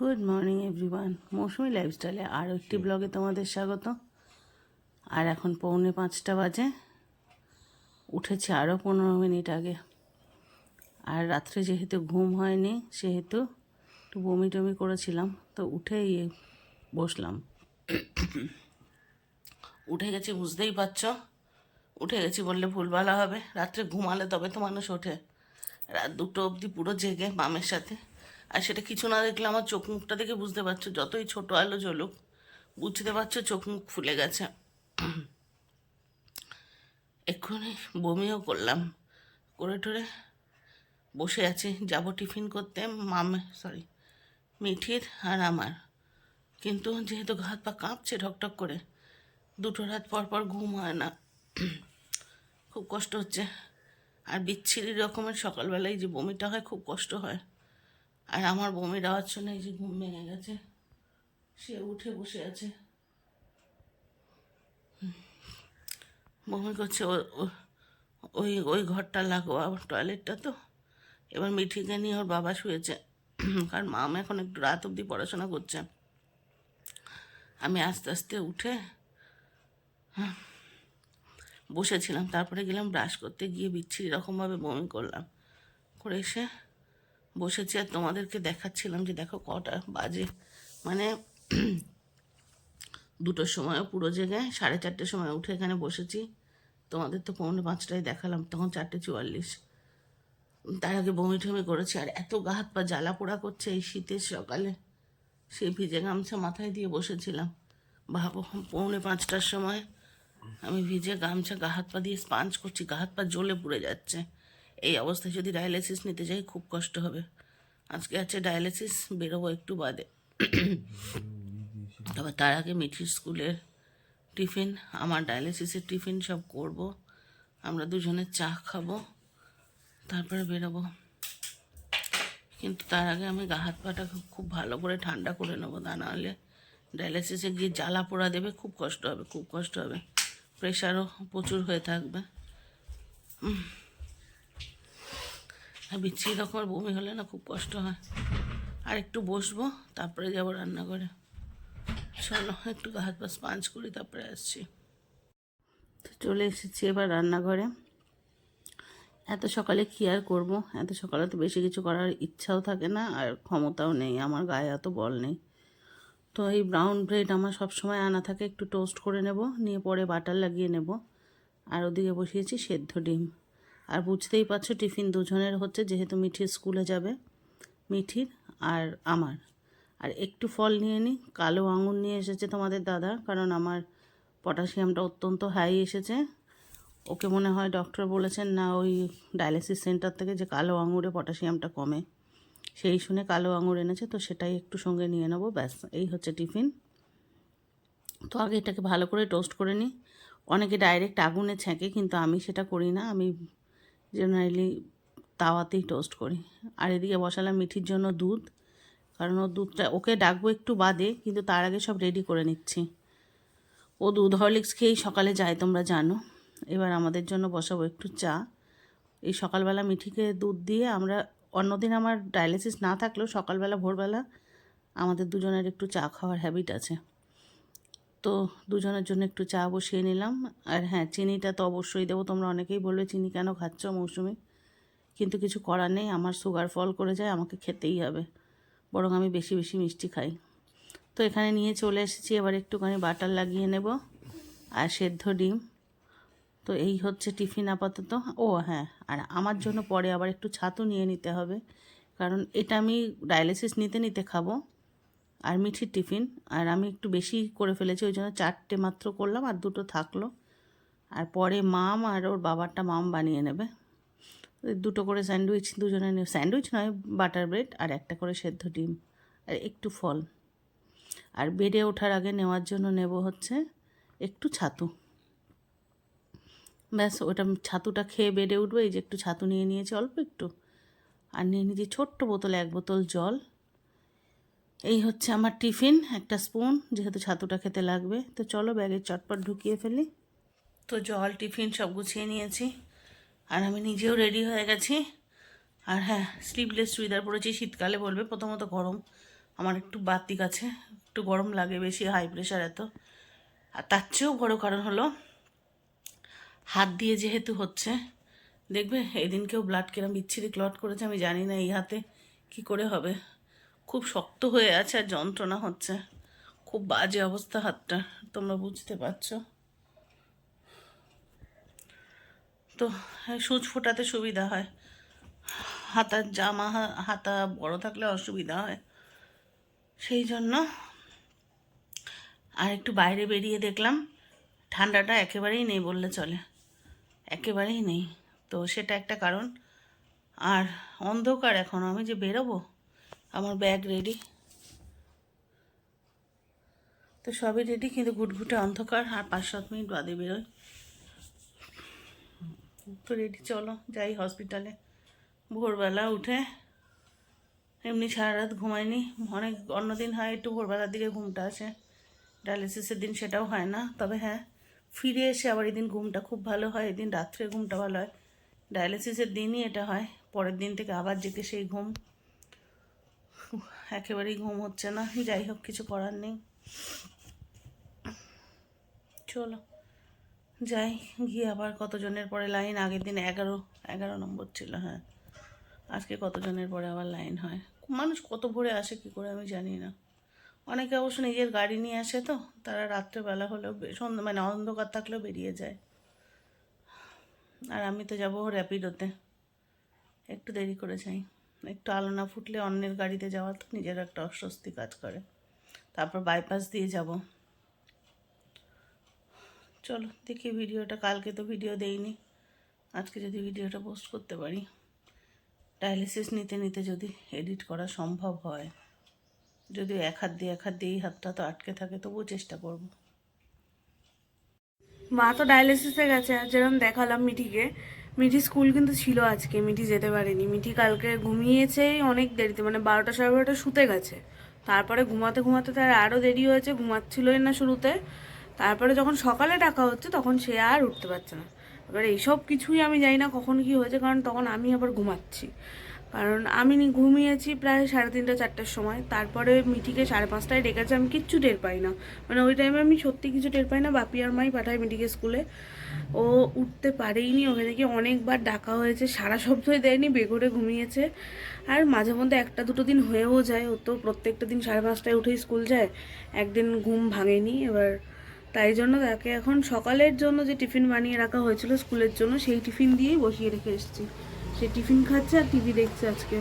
Good morning everyone মৌসুমি লাইফস্টাইলে আরও একটি ব্লগে তোমাদের স্বাগত। আর এখন পৌনে পাঁচটা বাজে। উঠেছি আরও পনেরো মিনিট আগে। আর রাত্রে যেহেতু ঘুম হয়নি সেহেতু একটু বমি টমি করেছিলাম তো উঠেই বসলাম। উঠে গেছি বুঝতেই পারছ। উঠে গেছি বললে ভুলভালা হবে। রাত্রে ঘুমালে তবে তো মানুষ ওঠে। রাত দুটো অবধি পুরো জেগে মামের সাথে। আর সেটা কিছু না দেখলে আমার চোখ মুখটা দেখে বুঝতে পারছ, যতই ছোট আলো জ্বলুক, বুঝতে পারছ চোখ মুখ ফুলে গেছে। এক্ষুনি বমিও করলাম, করে টরে বসে আছি, যাব টিফিন করতে, মামে সরি মিঠির আর আমার। কিন্তু যেহেতু হাত পা কাঁপছে ঠকঠক করে, দুটো রাত পর পর ঘুম হয় না। খুব কষ্ট হচ্ছে। আর বিচ্ছিরি রকমের সকালবেলায় যে বমিটা হয়, খুব কষ্ট হয়। আর আমার বমির আওয়াজ শুনে এই যে ঘুম ভেঙে গেছে। সে উঠে বসে আছে। বমি করছে ওই ওই ঘরটা লাগোয়া টয়লেটটা তো। এবার মিঠিকে নিয়ে ওর বাবা শুয়েছে। কারণ মাম এখন একটু রাত অবধি পড়াশোনা করছে। আমি আস্তে আস্তে উঠে হ্যাঁ, বসেছিলাম। তারপরে গেলাম ব্রাশ করতে গিয়ে বিচ্ছিরি রকমভাবে বমি করলাম। করে এসে বসেছি আর তোমাদেরকে দেখাচ্ছিলাম যে দেখো কটা বাজে। মানে দুটোর সময়ও পুরো জেগে সাড়ে চারটের সময় উঠে এখানে বসেছি। তোমাদের তো পৌনে পাঁচটায় দেখালাম, তখন চারটে চুয়াল্লিশ। তার আগে বমি ঠমি করেছি, আর এত গা হাত পা জ্বালা পোড়া করছে এই শীতের সকালে। সেই ভিজে গামছা মাথায় দিয়ে বসেছিলাম। ভাবো, পৌনে পাঁচটার সময় আমি ভিজে গামছা গা হাত পা দিয়ে স্পাঞ্জ করছি, গা হাত পা জ্বলে পুড়ে যাচ্ছে। এই অবস্থায় যদি ডায়ালিসিস নিতে যাই, খুব কষ্ট হবে। আজকে আছে ডায়ালিসিস বেরোবো একটু বাদে। তবে তার আগে মিঠির স্কুলের টিফিন, আমার ডায়ালিসিসের টিফিন সব করব। আমরা দুজনে চা খাব, তারপরে বেরোবো। কিন্তু তার আগে আমি গা হাত পাটা খুব ভালো করে ঠান্ডা করে নেব, তা নাহলে ডায়ালিসিসে গিয়ে জ্বালা পোড়া দেবে, খুব কষ্ট হবে, খুব কষ্ট হবে। প্রেশারও প্রচুর হয়ে থাকবে। বিচ্ছিরি রকমের বমি হলে না খুব কষ্ট হয়। আর একটু বসবো, তারপরে যাব রান্নাঘরে। চলো, একটু গা হাত পা স্পাঞ্জ করি, তারপরে আসছি। তো চলে এসেছি এবার রান্নাঘরে। এত সকালে কী আর করব? এত সকালে তো বেশি কিছু করার ইচ্ছাও থাকে না, আর ক্ষমতাও নেই। আমার গায়ে এত বল নেই। তো এই ব্রাউন ব্রেড আমার সব সময় আনা থাকে, একটু টোস্ট করে নেব, নিয়ে পরে বাটার লাগিয়ে নেব। আর ওদিকে বসিয়েছি সেদ্ধ ডিম। আর বুঝতেই পারছ টিফিন দুজনের হচ্ছে, যেহেতু মিঠির স্কুলে যাবে, মিঠির আর আমার। আর একটু ফল নিয়ে নিই কালো আঙুর নিয়ে এসেছে তোমাদের দাদা, কারণ আমার পটাশিয়ামটা অত্যন্ত হাই এসেছে। ওকে মনে হয় ডক্টর বলেছেন, না, ওই ডায়ালিসিস সেন্টার থেকে যে কালো আঙুরে পটাশিয়ামটা কমে। সেই শুনে কালো আঙুর এনেছে, তো সেটাই একটু সঙ্গে নিয়ে নেব, ব্যাস, এই হচ্ছে টিফিন। তো আগে এটাকে ভালো করে টোস্ট করে নিই অনেকে ডাইরেক্ট আগুনে ছ্যাঁকে কিন্তু আমি সেটা করি না, আমি জেনারেলি তাওয়াতেই টোস্ট করি। আর এদিকে বসালাম মিঠির জন্য দুধ, কারণ ও দুধটা, ওকে ডাকবো একটু বাদে, কিন্তু তার আগে সব রেডি করে নিচ্ছি। ও দুধ হরলিক্স খেয়েই সকালে যায়, তোমরা জানো। এবার আমাদের জন্য বসাবো একটু চা। এই সকালবেলা মিঠিকে দুধ দিয়ে আমরা, অন্যদিন আমার ডায়ালিসিস না থাকলেও সকালবেলা, ভোরবেলা আমাদের দুজনের একটু চা খাওয়ার হ্যাবিট আছে। তো দুজনের জন্য একটু চা বসিয়ে নিলাম। আর হ্যাঁ চিনিটা তো অবশ্যই দেবো। তোমরা অনেকেই বলবে, চিনি কেন খাচ্ছ মৌসুমি? কিন্তু কিছু করার নেই। আমার সুগার ফল করে যায়, আমাকে খেতেই হবে। বরং আমি বেশি বেশি মিষ্টি খাই। তো এখানে নিয়ে চলে এসেছি। এবার একটুখানি বাটার লাগিয়ে নেব আর সেদ্ধ ডিম। তো এই হচ্ছে টিফিন আপাতত। ও হ্যাঁ আর আমার জন্য পরে আবার একটু ছাতু নিয়ে নিতে হবে। কারণ এটা আমি ডায়ালিসিস নিতে নিতে খাব। আর মিঠির টিফিন। আর আমি একটু বেশি করে ফেলেছি, ওই জন্য চারটে মাত্র করলাম আর দুটো থাকল। আর পরে মাম আর ওর বাবারটা মাম বানিয়ে নেবে। দুটো করে স্যান্ডউইচ, দুজনে স্যান্ডউইচ নয়, বাটার ব্রেড আর একটা করে সেদ্ধ ডিম আর একটু ফল। আর বেডে ওঠার আগে নেওয়ার জন্য নেব হচ্ছে একটু ছাতু। ব্যাস, ওটা ছাতুটা খেয়ে বেডে উঠবো, এই যে একটু ছাতু নিয়ে নিয়েছি অল্প একটু। আর নিয়ে নিয়েছি ছোট্ট বোতলে এক বোতল জল। এই হচ্ছে আমার টিফিন, একটা স্পুন, যেহেতু ছাতুটা খেতে লাগবে। তো চলো ব্যাগে চটপট ঢুকিয়ে ফেলি। তো জল, টিফিন সব গুছিয়ে নিয়েছি। আর আমি নিজেও রেডি হয়ে গেছি। আর হ্যাঁ স্লিভলেস চুড়িদার পরেছি, শীতকালে বলবে, প্রথমত গরম। আমার একটু বাতিক আছে, একটু গরম লাগে বেশি হাই প্রেশার এত। আর তার চেয়েও বড় কারণ হলো, হাত দিয়ে যেহেতু হচ্ছে, দেখবে, এদিনকেও ব্লাড কেরাম বিচ্ছিরি ক্লট করেছে, আমি জানি না এই হাতে কি করে হবে। খুব শক্ত হয়ে আছে আর যন্ত্রণা হচ্ছে। খুব বাজে অবস্থা হাতটা, তোমরা বুঝতে পারছ। তো সূচ ফোটাতে সুবিধা হয়। হাতার জামা, হাতা বড় থাকলে অসুবিধা হয়। সেই জন্য আর একটু বাইরে বেরিয়ে দেখলাম, ঠান্ডাটা একেবারেই নেই বললে চলে। একেবারেই নেই। তো সেটা একটা কারণ। আর অন্ধকার এখন, আমি যে বেরোবো আমার ব্যাগ রেডি তো সবই রেডি কিন্তু ঘুটঘুটে অন্ধকার আর পাঁচ সাত মিনিট বাদে বেরোয়। তো রেডি চলো যাই হসপিটালে ভোরবেলা উঠে এমনি সারা রাত ঘুমাইনি। অনেক অন্যদিন হয়, একটু ভোরবেলার দিকে ঘুমটা আসে। ডায়ালিসিসের দিন সেটাও হয় না, তবে হ্যাঁ ফিরে এসে আবার এদিন ঘুমটা খুব ভালো হয়, এদিন রাত্রে ঘুমটা ভালো হয়। ডায়ালিসিসের দিনই এটা হয়, পরের দিন থেকে আবার যেতে সেই ঘুম। একেবারেই ঘুম হচ্ছে না। যাই হোক, কিছু করার নেই। চলো। যাই, গিয়ে আবার কতজনের পরে লাইন? আগের দিন এগারো এগারো নম্বর ছিল হ্যাঁ। আজকে কতজনের পরে আবার লাইন হয়? মানুষ কত ভোরে আসে কি করে আমি জানি না। অনেকে অবশ্য নিজের গাড়ি নিয়ে আসে তো, তারা রাত্রেবেলা হলেও সন্ধ্যা মানে অন্ধকার থাকলেও বেরিয়ে যায়। আর আমি তো যাব র্যাপিডোতে একটু দেরি করে যাই। একটু আলো না ফুটলে অন্যের গাড়িতে যাওয়া তো নিজের একটা অস্বস্তি কাজ করে। তারপর বাইপাস দিয়ে যাব। চলো, দেখি ভিডিওটা। কালকে তো ভিডিও দেইনি। আজকে যদি ভিডিওটা পোস্ট করতে পারি। ডায়ালিসিস নিতে নিতে যদি এডিট করা সম্ভব হয়। যদি এক হাত দিয়ে, এক হাত দিয়ে এই হাতটা তো আটকে থাকে, তবুও চেষ্টা করব। মা তো ডায়ালিসিসে গেছে যেরকম দেখালাম মিঠিকে মিঠি স্কুল কিন্তু ছিল আজকে, মিঠি যেতে পারেনি। মিঠি কালকে ঘুমিয়েছে অনেক দেরিতে মানে বারোটা সাড়ে বারোটা শুতে গেছে। তারপরে ঘুমাতে ঘুমাতে তার আরও দেরি হয়েছে, ঘুমাচ্ছিলই না শুরুতে। তারপরে যখন সকালে ডাকা হচ্ছে, তখন সে আর উঠতে পারছে না। এবার এইসব কিছুই আমি জানি না কখন কি হয়েছে, কারণ তখন আমি আবার ঘুমাচ্ছি। কারণ আমি ঘুমিয়েছি প্রায় সাড়ে তিনটে, চারটের সময়। তারপরে মিটিকে সাড়ে পাঁচটায় ডেকেছে, আমি কিচ্ছু টের পাই না। মানে ওই টাইমে আমি সত্যি কিছু টের পাই না, বাপি আর মাই পাঠায় মিটিকে স্কুলে। ও উঠতে পারেইনি, ওকে দেখে অনেকবার ডাকা হয়েছে, সারা শব্দই দেয়নি, বেঘরে ঘুমিয়েছে। আর মাঝে মধ্যে একটা দুটো দিন হয়েও যায়, ও তো প্রত্যেকটা দিন সাড়ে পাঁচটায় উঠেই স্কুল যায়, একদিন ঘুম ভাঙেনি। এবার তাই জন্য তাকে এখন সকালের জন্য যে টিফিন বানিয়ে রাখা হয়েছিল স্কুলের জন্য, সেই টিফিন দিয়েই বসিয়ে রেখে এসেছি। সে টিফিন খাচ্ছে আর টিভি দেখছে আজকে।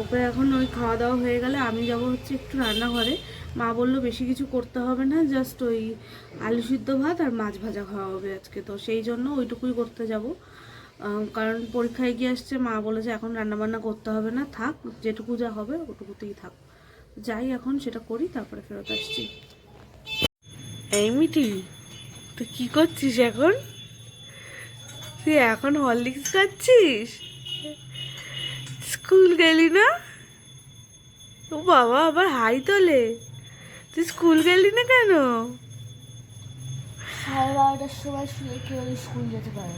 ওকে এখন ওই খাওয়া দাওয়া হয়ে গেলে আমি যাব হচ্ছে একটু রান্নাঘরে। মা বলল বেশি কিছু করতে হবে না জাস্ট ওই আলু সিদ্ধ ভাত আর মাছ ভাজা খাওয়া হবে আজকে। তো সেই জন্য ওইটুকুই করতে যাব। কারণ পরীক্ষায় গিয়ে আসছে, মা বলেছে এখন রান্নাবান্না করতে হবে না, থাক, যেটুকু যা হবে ওটুকুতেই থাক। যাই এখন সেটা করি, তারপরে ফেরত আসছি। এই মিটি তুই কি করছিস এখন? তুই এখন হরলিক্স খাচ্ছিস? স্কুল গেলি না? ও বাবা আবার হাই তোলে। তুই স্কুল গেলি না কেন? সাড়ে বারোটার সময় শুয়ে কেউ স্কুল যেতে পারে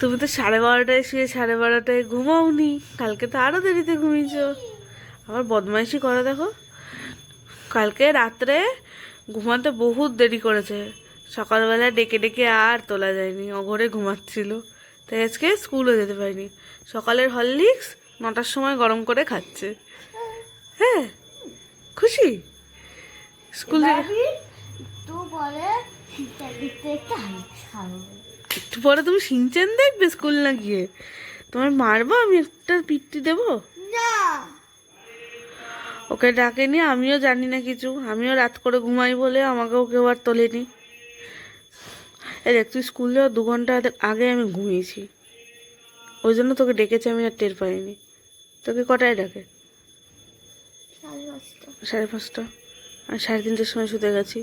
তুমি তো সাড়ে বারোটায় শুয়ে সাড়ে বারোটায় ঘুমাওনি। কালকে তো আরও দেরিতে ঘুমিয়েছ। আবার বদমাইশি করে দেখো। কালকে রাত্রে ঘুমাতে বহুত দেরি করেছে। সকালবেলা ডেকে ডেকে আর তোলা যায়নি অঘরে ঘুমাচ্ছিল। তাই আজকে স্কুলও যেতে পারিনি। সকালের হরলিক্স নটার সময় গরম করে খাচ্ছে। হ্যাঁ খুশি? স্কুল একটু পরে একটু তুমি সিনচেন দেখবে স্কুল না গিয়ে? তোমার মারবো? আমি একটা পিট্টি দেবো? ওকে ডাকেনি আমিও জানি না কিছু। আমিও রাত করে ঘুমাই বলে আমাকেও কেউ আর তোলেনি। এই দেখ তুই স্কুল যাওয়ার দু ঘণ্টা আগে আমি ঘুমিয়েছি। ওই জন্য তোকে ডেকেছে আমি আর টের পাইনি। তোকে কটায় ডাকে? সাড়ে পাঁচটা। আর সাড়ে তিনটের সময় শুতে গেছি।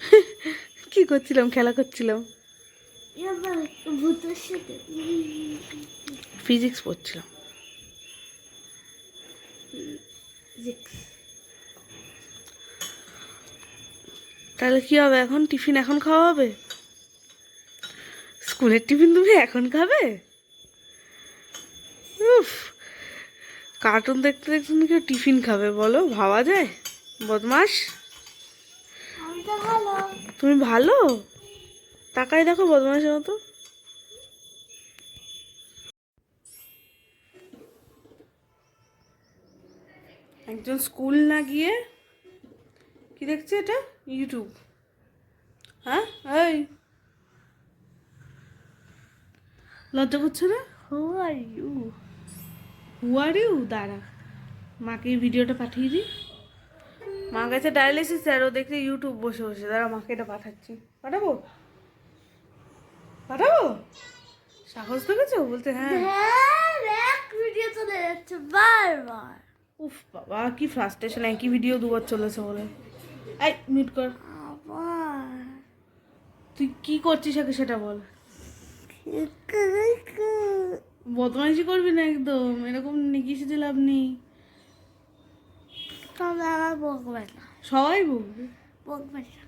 কি করছিলাম? খেলা করছিলাম। ফিজিক্স পড়ছিলাম। তাহলে কি হবে এখন? টিফিন এখন খাওয়া হবে? স্কুলের টিফিন তুমি এখন খাবে? উফ কার্টুন দেখতে দেখতে ও টিফিন খাবে বলো? ভাবা যায়? বদমাস তুমি ভালো? তাকাই দেখো বদমাসের মতো। একজন স্কুল না গিয়ে দেখছে এটা ইউটিউব হ্যাঁ? এই। লজ্জা করছে না? হু are you who are you দাঁড়া। মাকে ভিডিওটা পাঠিয়ে দিই। মা গেছে ডায়ালিসিস আর ও দেখছে ইউটিউব বসে বসে। দাঁড়া মাকে এটা পাঠাচ্ছি। পাঠাবো? পাঠাবো? সাহস দেখেছ? বলতে হ্যাঁ। হ্যাঁ ভিডিও চলে যাচ্ছে বারবার। উফ বাবা কি ফ্রাস্ট্রেশন একই ভিডিও দুবার চলেছে বলে। এই মিউট কর। তুই কি করছিস আগে সেটা বল। বদমাইশি করবি না একদম এরকম নিকিসে লাভ নেই। তবে আমার বকবে না সবাই বলবে বকবে না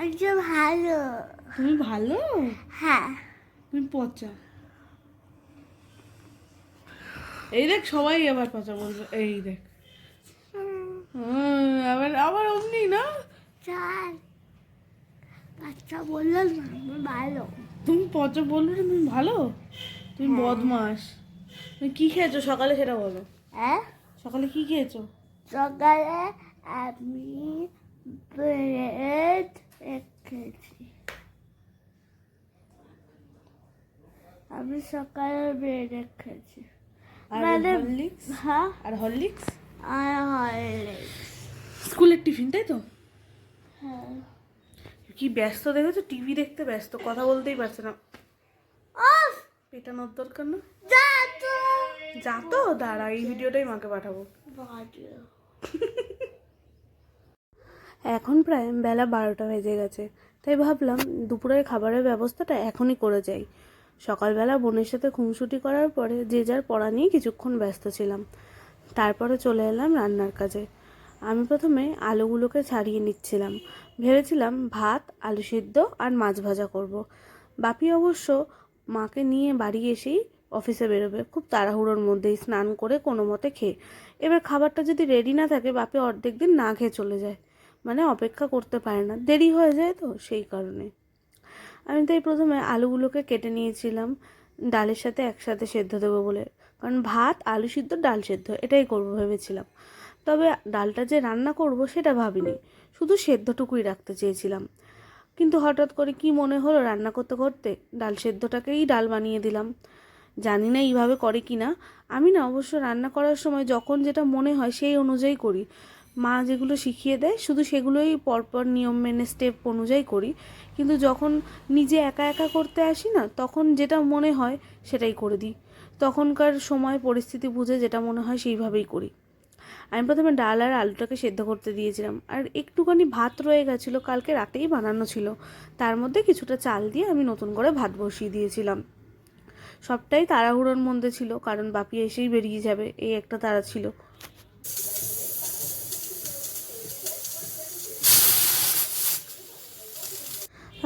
আমি যে ভালো। তুমি ভালো? হ্যাঁ। তুমি পচা। এই দেখ সবাই আবার পচা বলবে। এই দেখ। আবার আবার অমনি না? চাল বাচ্চা বলল না আমি ভালো। তুমি পচা বললে না তুমি ভালো? তুমি বদমাস। তুমি কি খেয়েছো সকালে সেটা বলো। হ্যাঁ? সকালে কি খেয়েছো? সকালে আমি ব্রেড খেয়েছি। আমি সকালে ব্রেড খেয়েছি। আর মানে হরলিক্স? হ্যাঁ? আর হরলিক্স? আর স্কুলের টিফিন তাই তো? হ্যাঁ। কি ব্যস্ত দেখেছ? টিভি দেখতে ব্যস্ত কথা বলতেই পারছে না। পেটানোর দরকার না? যা তো। যা তো দাঁড়া এই ভিডিওটাই মাকে পাঠাবো। এখন প্রায় বেলা বারোটা বেজে গেছে তাই ভাবলাম দুপুরের খাবারের ব্যবস্থাটা এখনই করে যাই। সকালবেলা বোনের সাথে খুনসুটি করার পরে যে যার পড়া নিয়ে কিছুক্ষণ ব্যস্ত ছিলাম। তারপরে চলে এলাম রান্নার কাজে। আমি প্রথমে আলুগুলোকে ছাড়িয়ে নিচ্ছিলাম। ভেবেছিলাম ভাত, আলু সিদ্ধ আর মাছ ভাজা করব। বাপি অবশ্য মাকে নিয়ে বাড়ি এসেই অফিসে বেরোবে। খুব তাড়াহুড়োর মধ্যেই স্নান করে কোনো মতে খেয়ে। এবার খাবারটা যদি রেডি না থাকে, বাপি অর্ধেক দিন না খেয়ে চলে যায়। মানে অপেক্ষা করতে পারে না। দেরি হয়ে যায় তো সেই কারণে। আমি তাই প্রথমে আলুগুলোকে কেটে নিয়েছিলাম। ডালের সাথে একসাথে সেদ্ধ দেবো বলে। কারণ ভাত, আলু সিদ্ধ, ডাল সেদ্ধ, এটাই করব ভেবেছিলাম। তবে ডালটা যে রান্না করব সেটা ভাবিনি, শুধু সেদ্ধটুকুই রাখতে চেয়েছিলাম। কিন্তু হঠাৎ করে কি মনে হলো রান্না করতে করতে? ডাল সেদ্ধটাকেই ডাল বানিয়ে দিলাম। জানি না এইভাবে করে কি না। আমি না অবশ্য রান্না করার সময় যখন যেটা মনে হয় সেই অনুযায়ী করি। মা যেগুলো শিখিয়ে দেয়, শুধু সেগুলোই পরপর নিয়ম মেনে স্টেপ অনুযায়ী করি। কিন্তু যখন নিজে একা একা করতে আসি না, তখন যেটা মনে হয় সেটাই করে দিই। তখনকার সময় পরিস্থিতি বুঝে যেটা মনে হয় সেইভাবেই করি। আমি প্রথমে ডাল আর আলুটাকে সেদ্ধ করতে দিয়েছিলাম। আর একটুখানি ভাত রয়ে গেছিল, কালকে রাতেই বানানো ছিল। তার মধ্যে কিছুটা চাল দিয়ে আমি নতুন করে ভাত বসিয়ে দিয়েছিলাম। সবটাই তাড়াহুড়োর মধ্যে ছিল, কারণ বাপি এসেই বেরিয়ে যাবে, এই একটা তারা ছিল।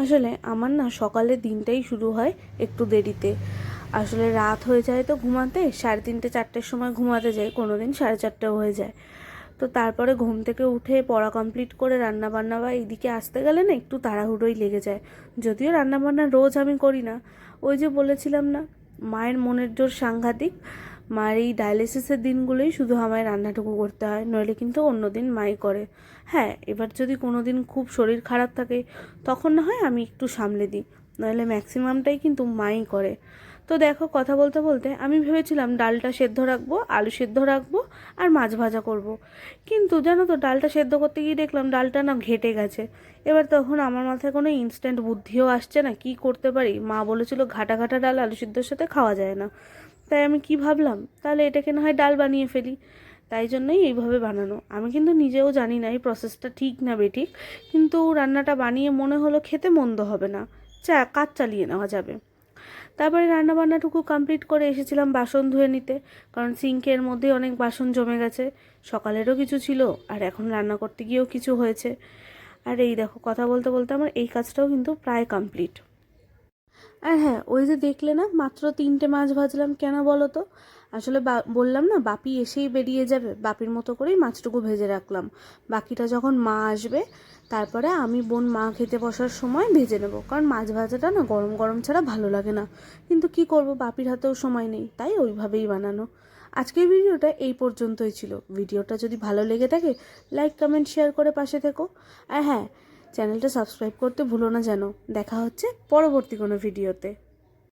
আসলে আমার না সকালের দিনটাই শুরু হয় একটু দেরিতে। আসলে রাত হয়ে যায় তো ঘুমাতে, সাড়ে তিনটে, চারটের সময় ঘুমাতে যাই কোনো দিন সাড়ে চারটেও হয়ে যায়। তো তারপরে ঘুম থেকে উঠে পড়া কমপ্লিট করে রান্না বান্না বা এইদিকে আসতে গেলে না একটু তাড়াহুড়োই লেগে যায়। যদিও রান্না বান্না রোজ আমি করি না। ওই যে বলেছিলাম না, মায়ের মনের জোর সাংঘাতিক, মায়ের এই ডায়ালিসিসের দিনগুলোই শুধু আমায় রান্নাটুকু করতে হয়, নইলে কিন্তু অন্য দিন মাই করে। হ্যাঁ এবার যদি কোনো দিন খুব শরীর খারাপ থাকে, তখন না হয় আমি একটু সামলে দিই, নইলে ম্যাক্সিমামটাই কিন্তু মাই করে। তো দেখো, কথা বলতে বলতে আমি ভেবেছিলাম ডালটা সেদ্ধ রাখব, আলু সেদ্ধ রাখব আর মাছ ভাজা করব। কিন্তু জানো তো, ডালটা সেদ্ধ করতে গিয়ে দেখলাম ডালটা না ঘেটে গেছে। এবার তখন আমার মাথায় কোনো ইনস্ট্যান্ট বুদ্ধিও আসছে না, কি করতে পারি? মা বলেছিল, ঘাটা ঘাটা ডাল আলু সিদ্ধর সাথে খাওয়া যায় না। তাই আমি কি ভাবলাম, তাহলে এটাকে না হয় ডাল বানিয়ে ফেলি। তাই জন্যই এইভাবে বানানো। আমি কিন্তু নিজেও জানি না এই প্রসেসটা ঠিক না বেঠিক, কিন্তু রান্নাটা বানিয়ে মনে হলো খেতে মন্দ হবে না। চা, কাজ চালিয়ে নেওয়া যাবে। তারপরে রান্নাবান্নাটুকু কমপ্লিট করে এসেছিলাম বাসন ধুয়ে নিতে, কারণ সিঙ্কের মধ্যে অনেক বাসন জমে গেছে। সকালেরও কিছু ছিল, আর এখন রান্না করতে গিয়েও কিছু হয়েছে। আর এই দেখো, কথা বলতে বলতে আমার এই কাজটাও কিন্তু প্রায় কমপ্লিট আর হ্যাঁ ওই যে দেখলে না, মাত্র তিনটে মাছ ভাজলাম, কেন বলো তো? আসলে বললাম না, বাপি এসেই বেরিয়ে যাবে, বাপির মতো করেই মাছটুকু ভেজে রাখলাম। বাকিটা যখন মা আসবে, তারপরে আমি বোন মা খেতে বসার সময় ভেজে নেব, কারণ মাছ ভাজাটা না গরম গরম ছাড়া ভালো লাগে না। কিন্তু কি করব, বাপির হাতেও সময় নেই, তাই ওইভাবেই বানানো। আজকের ভিডিওটা এই পর্যন্তই ছিল। ভিডিওটা যদি ভালো লেগে থাকে, লাইক, কমেন্ট, শেয়ার করে পাশে থেকো। আর হ্যাঁ চ্যানেলটা সাবস্ক্রাইব করতে ভুলো না যেন। দেখা হচ্ছে পরবর্তী কোনো ভিডিওতে।